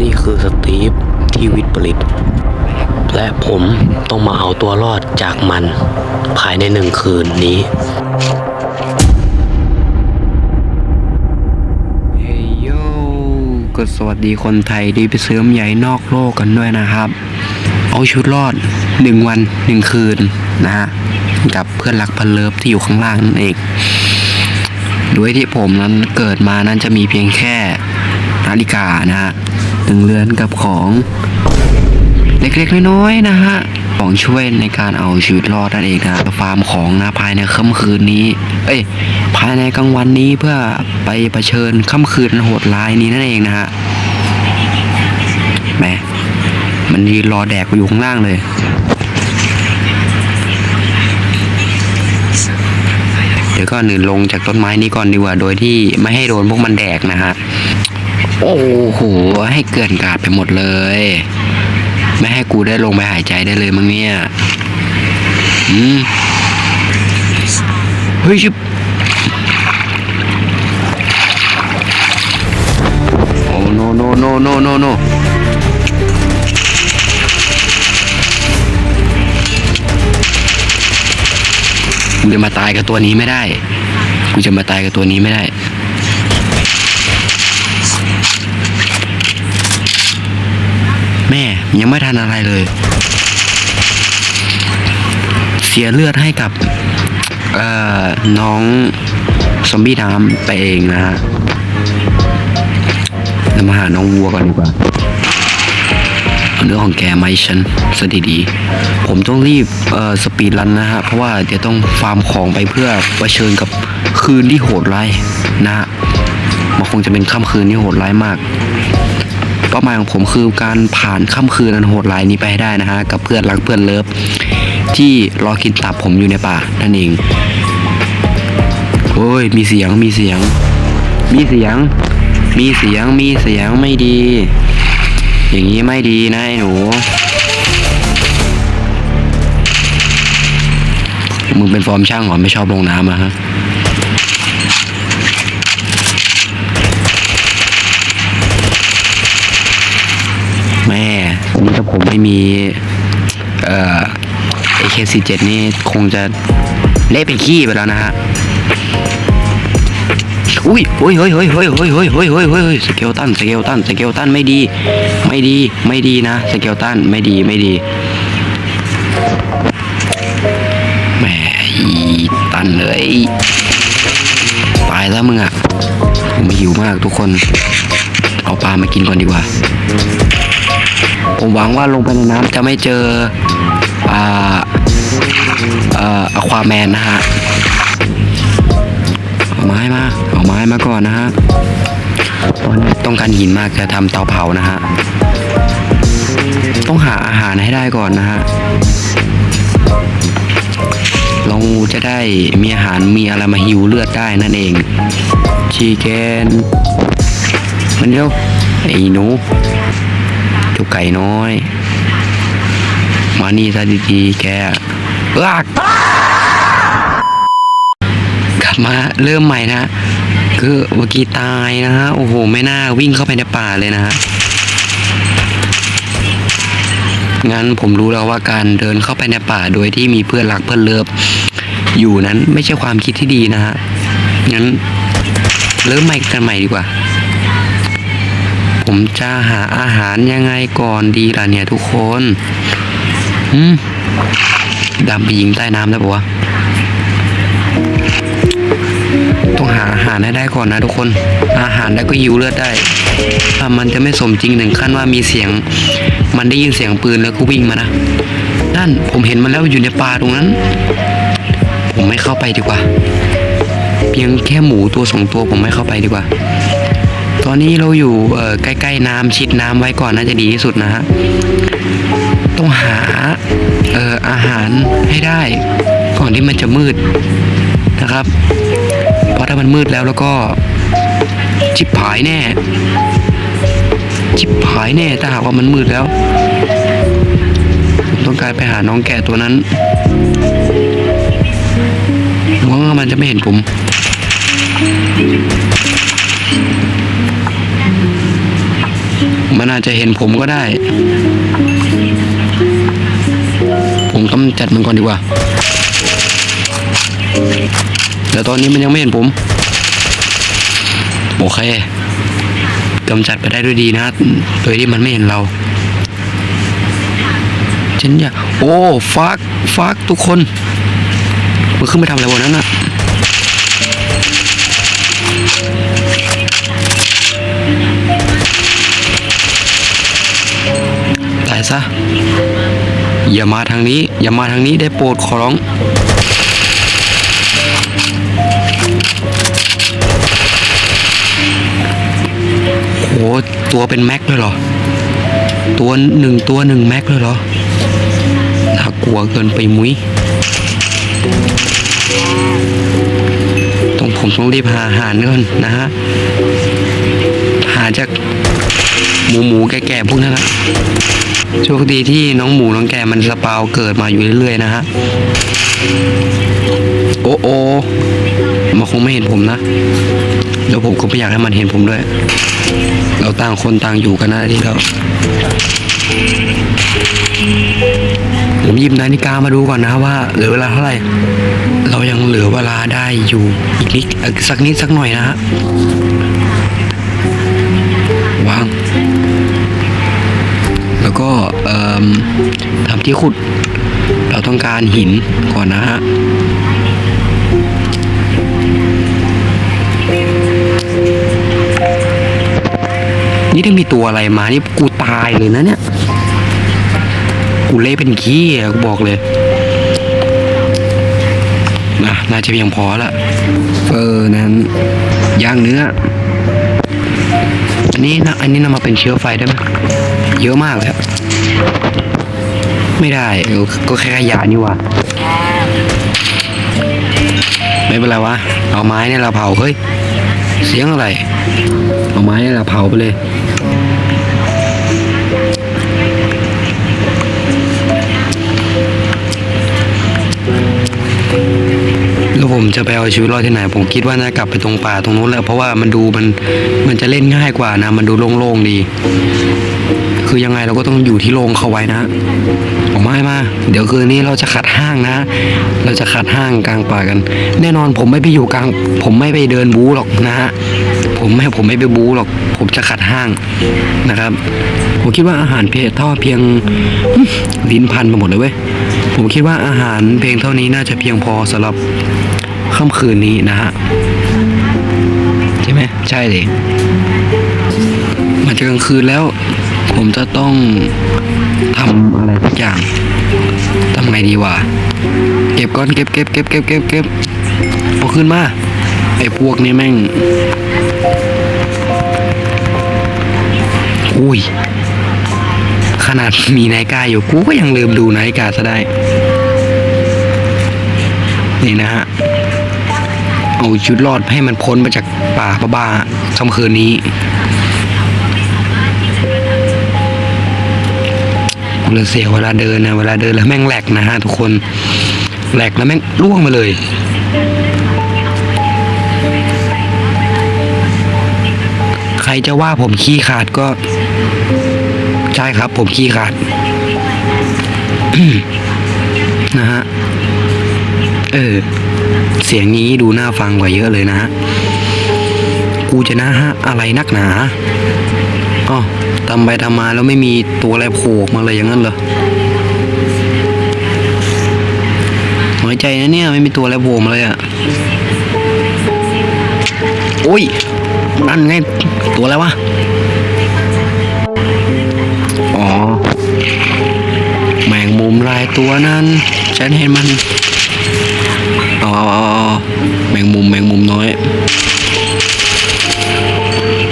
นี่คือสตีฟที่วิปริต และผมต้องมาเอาตัวรอดจากมัน ภายในหนึ่งคืนนี้ เฮโยก็สวัสดีคนไทยที่ไปซื้อมใหญ่นอกโลกกันด้วยนะครับ เอาชุดรอดหนึ่งวันหนึ่งคืนนะฮะกับเพื่อนรักเพันเลิฟที่อยู่ข้างล่างนั่นเองโดยที่ผมนั้นเกิดมานั้นจะมีเพียงแค่นาฬิกานะฮะ หนึ่งเรือนกับของเล็กๆน้อยๆนะฮะของช่วยในการเอาชีวิตรอดนั่นเองนะฟาร์มของนะภายในค่ำคืนนี้ เอ้ยภายในกลางวันนี้เพื่อไปเผชิญค่ำคืนโหดร้ายนี้นั่นเองนะฮะแหมมันยืนรอแดกอยู่ข้างล่างเลยเดี๋ยวก็หนึ่งลงจากต้นไม้นี้ก่อนดีกว่า โดยที่ไม่ให้โดนพวกมันแดกนะฮะ โอ้โหให้เกินกาดไปหมดเลย ไม่ให้กูได้ลงไปหายใจได้เลยมั้งเนี่ยอืมเฮ้ยชิบโอ้ no no no no no no กูจะมาตายกับตัวนี้ไม่ได้ กูจะมาตายกับตัวนี้ไม่ได้ แม่ ยังไม่ทันอะไรเลย เสียเลือดให้กับน้องซอมบี้น้ำไปเองนะฮะเรามาหาน้องวัวก่อนดีกว่าเรื่องของแกไหมาให้ฉันซะดี ผมต้องรีบสปีดรันนะฮะ เพราะว่าเดี๋ยวต้องฟาร์มของไปเพื่อเผชิญกับคืนที่โหดร้ายนะฮะ มันคงจะเป็นค่ำคืนที่โหดร้ายมากาหมายของผมคือการผ่านค่ำคืนอันโหดร้ายนี้ไปให้ได้นะฮะกับเพื่อนรักเพื่อนเลิฟที่รอกินตับผมอยู่ในป่านั่นเองโอ้ยมีเสียงมีเสียง มีเสียง มีเสียงมีเสียงไม่ดี อย่างนี้ไม่ดีนะไอ้หนูมึงเป็นฟอร์มช่างเหรอไม่ชอบลงน้ำอะฮะ แม่นี่ถ้าผม ไม่มี เอ่อ AK47 นี่คงจะเละเป็นขี้ไปแล้วนะฮะ อุ้ยเฮ้ยเฮ้ยเฮ้ยเฮ้ยเฮ้ยเฮ้ยเฮ้ยเฮ้ยเฮ้ยสเกลตันสเกลตันสเกลตันไม่ดี ไม่ดี ไม่ดีนะสเกลตันไม่ดี ไม่ดี แหมอีตันเลย ตายแล้วมึงอะผมหิวมากทุกคน เอาปลามากินก่อนดีกว่า ผมหวังว่าลงไปในน้ำจะไม่เจออ่าอ่ออควาแมนนะฮะเอาไม้มาเอาไม้มาก่อนนะฮะตอนนี้ต้องการหินมากจะทำเตาเผานะฮะต้องหาอาหารให้ได้ก่อนนะฮะเราจะได้มีอาหารมีอะไรมาหิวเลือดได้นั่นเองชีเกนมันเร็วไอ้หนู จ้าไก่น้อย มานี่ซะดีๆแกลากกลับมาเริ่มใหม่นะคือเมื่อกี้ตายนะฮะโอ้โหไม่น่าวิ่งเข้าไปในป่าเลยนะฮะงั้นผมรู้แล้วว่าการเดินเข้าไปในป่าโดยที่มีเพื่อนรักเพื่อนเลิฟอยู่นั้นไม่ใช่ความคิดที่ดีนะฮะงั้นเริ่มใหม่กันใหม่ดีกว่า จะหาอาหารยังไงก่อนดีล่ะเนี่ยทุกคนอืมดำไปยิงใต้น้ำได้ปะวะต้องหาอาหารให้ได้ก่อนนะทุกคน อาหารได้ก็ยิวเลือดได้ ถ้ามันจะไม่สมจริงถึงขั้นว่ามีเสียง มันได้ยินเสียงปืนแล้วก็วิ่งมานะนั่นผมเห็นมันแล้วอยู่ในป่าตรงนั้น ผมไม่เข้าไปดีกว่า เพียงแค่หมูตัวสองตัวผมไม่เข้าไปดีกว่า ตอนนี้เราอยู่ใกล้ๆน้ำชิดน้ำไว้ก่อนน่าจะดีที่สุดนะฮะต้องหาอออาหารให้ได้ ก่อนที่มันจะมืดนะครับ เพราะถ้ามันมืดแล้วแล้วก็ชิบหายแน่ ชิบหายแน่ถ้าหากว่ามันมืดแล้วผมต้องการไปหาน้องแก่ตัวนั้นหวังว่ามันจะไม่เห็นผม มันอาจจะเห็นผมก็ได้ ผมกำจัดมันก่อนดีกว่า แต่ตอนนี้มันยังไม่เห็นผม โอเคกำจัดไปได้ด้วยดีนะ โดยที่มันไม่เห็นเราฉันอยากโอ้ ฟัก ฟัก ทุกคน มันขึ้นไปทำอะไรบนนั้นอะ ซะ อย่ามาทางนี้ อย่ามาทางนี้ได้โปรดขอร้อง โห ตัวเป็นแม็กเลยเหรอ ตัวหนึ่งตัวหนึ่งแม็กเลยเหรอ น่ากลัวเกินไปมุ้ยต้องผมต้องรีบหาอาหารก่อนนะฮะ หาจากหมูหมูแก่ๆพวกนั้นนะ โชคดีที่น้องหมูน้องแกมันสปาวเกิดมาอยู่เรื่อยๆนะฮะ โอ้โอมันคงไม่เห็นผมนะ แล้วผมก็ไม่อยากให้มันเห็นผมด้วย เราต่างคนต่างอยู่กันนะที่เราผมหยิบนาฬิกามาดูก่อนนะว่าเหลือเวลาเท่าไหร่ เรายังเหลือเวลาได้อยู่อีกนิดสักนิดสักหน่อยนะฮะ แล้วก็ทำที่ขุด เราต้องการหินก่อนนะฮะนี่ถ้ามีตัวอะไรมานี่กูตายเลยนะเนี่ย กูเละเป็นขี้อะกูบอกเลยนะน่าจะเพียงพอละเฟอนั้นย่างเนื้อ นนี้นะอันนี้นำมาเป็นเชื้อไฟได้ไหมเยอะมากเลยอะไม่ได้ก็แค่ขยะนี่ว่าไม่เป็นไรวะเอาไม้เนี่ยเราเผาเฮ้ยเสียงอะไร เอาไม้เนี่ยเราเผาไปเลย ผมจะไปเอาชีวิตรอดที่ไหน ผมคิดว่าน่ากลับไปตรงป่าตรงนู้นแหละเพราะว่ามันดูมันมันจะเล่นง่ายกว่านะ มันดูโล่งๆดี คือยังไงเราก็ต้องอยู่ที่โรงเขาไว้นะออกมาให้มา เดี๋ยวคืนนี้เราจะขัดห้างนะ เราจะขัดห้างกลางป่ากัน แน่นอนผมไม่ไปอยู่กลาง ผมไม่ไปเดินบู๊หรอกนะฮะผมไม่ผมไม่ไปบู๊หรอก ผมจะขัดห้างนะครับ ผมคิดว่าอาหารเพียงเท่าเพียงลิ้นพันไปหมดเลยเว้ยผมคิดว่าอาหารเพียงเท่านี้น่าจะเพียงพอสำหรับ ค่ำคืนนี้นะฮะใช่ไหมใช่เลยมันจะกลางคืนแล้ว ผมจะต้องทำอะไรสักอย่างทำไงดีวะเก็บก้อนเก็บเก็บเก็บเก็บเก็บเก็บเอาขึ้นมาไอ้พวกนี้แม่งอุ้ยขนาดมีนาฬิกาอยู่กูก็ยังลืมดูนาฬิกาซะได้ นี่นะฮะ เอาชุดรอดให้มันพ้นไปจากป่าบ้าๆค่ำคืนนี้เลยเสียเวลาเดินนะเวลาเดินแล้วแม่งแหลกนะฮะทุกคนแหลกแล้วแม่งล่วงมาเลยใครจะว่าผมขี้ขาดก็ ใช่ครับผมขี้ขาดนะฮะ เออ เสียงนี้ดูน่าฟังกว่าเยอะเลยนะฮะ กูจะนะฮะอะไรนักหนาอ๋อทำไปทำมาแล้วไม่มีตัวอะไรโผล่มาเลยอย่างนั้นเหรอน้อยใจนะเนี่ยไม่มีตัวอะไรโผล่มาเลยอะ่ะ โอ้ยนั่นไงตัวอะไรวะ อ๋อ แมงมุมลายตัวนั้น ฉันเห็นมัน แมงมุมแมงมุมน้อย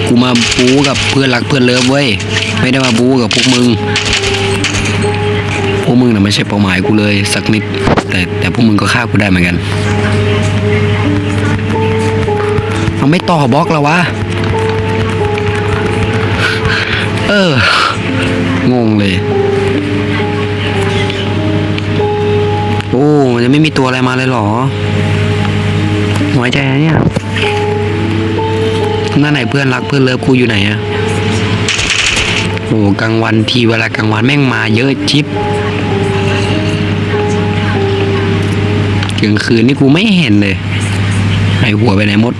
กูมาบู๊กับเพื่อนรักเพื่อนเลิฟเว้ย ไม่ได้มาบู๊กับพวกมึง พวกมึงน่ะไม่ใช่เป้าหมายกูเลยสักนิด แต่แต่พวกมึงก็ฆ่ากูได้เหมือนกันมันไม่ต่อบล็อกแล้ววะ เออ งงเลย โอ้ มันจะไม่มีตัวอะไรมาเลยเหรอ อยใจนะเนี่ยหน้าไหนเพื่อนรักเพื่อนเลิฟกูอยู่ไหนอะโอ้กลางวันทีเวลากลางวันแม่งมาเยอะชิปกลางคืนนี่กูไม่เห็นเลยหายหัวไปไหนหมด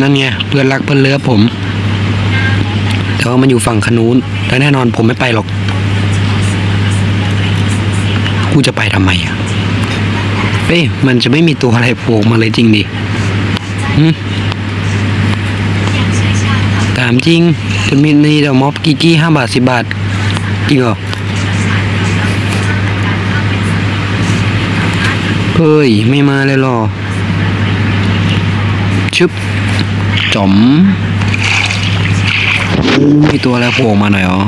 นั่นไงเพื่อนรักเพื่อนเลิฟผม แต่ว่ามันอยู่ฝั่งขนูนและแน่นอนผมไม่ไปหรอก กูจะไปทำไมอะเอ้ยมันจะไม่มีตัวอะไรโผล่มาเลยจริงดิถามจริงจะมีนี่เดี๋ยวม็อบกิกกี้ห้าบาทสิบาทจริงเหรอเฮ้ย ไม่มาเลยหรอ ชึบจอมมีตัวอะไรโผล่มาหน่อยเหรอ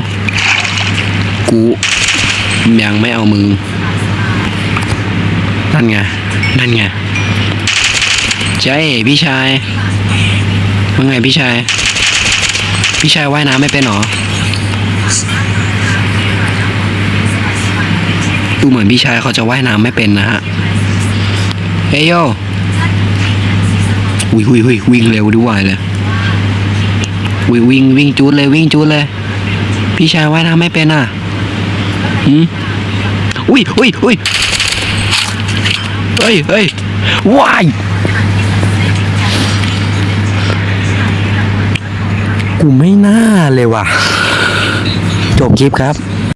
กู ยังไม่เอามือ นั่นไง นั่นไงเจ๊พี่ชายว่าไงพี่ชาย พี่ชายว่ายน้ำไม่เป็นหรอ ดูเหมือนพี่ชายเขาจะว่ายน้ำไม่เป็นนะฮะ เฮ้ยโยวิ่งวิ่งวิ่งวิ่งเร็วด้วยเลยวิ่งวิ่งวิ่งจูดเลยวิ่งจูดเลย พี่ชายว่ายน้ำไม่เป็นอะหืมอุ้ยอุ้ยอุ้ย เฮ้ยเฮ้ยว้ายกูไม่น่าเลยว่ะ จบคลิปครับ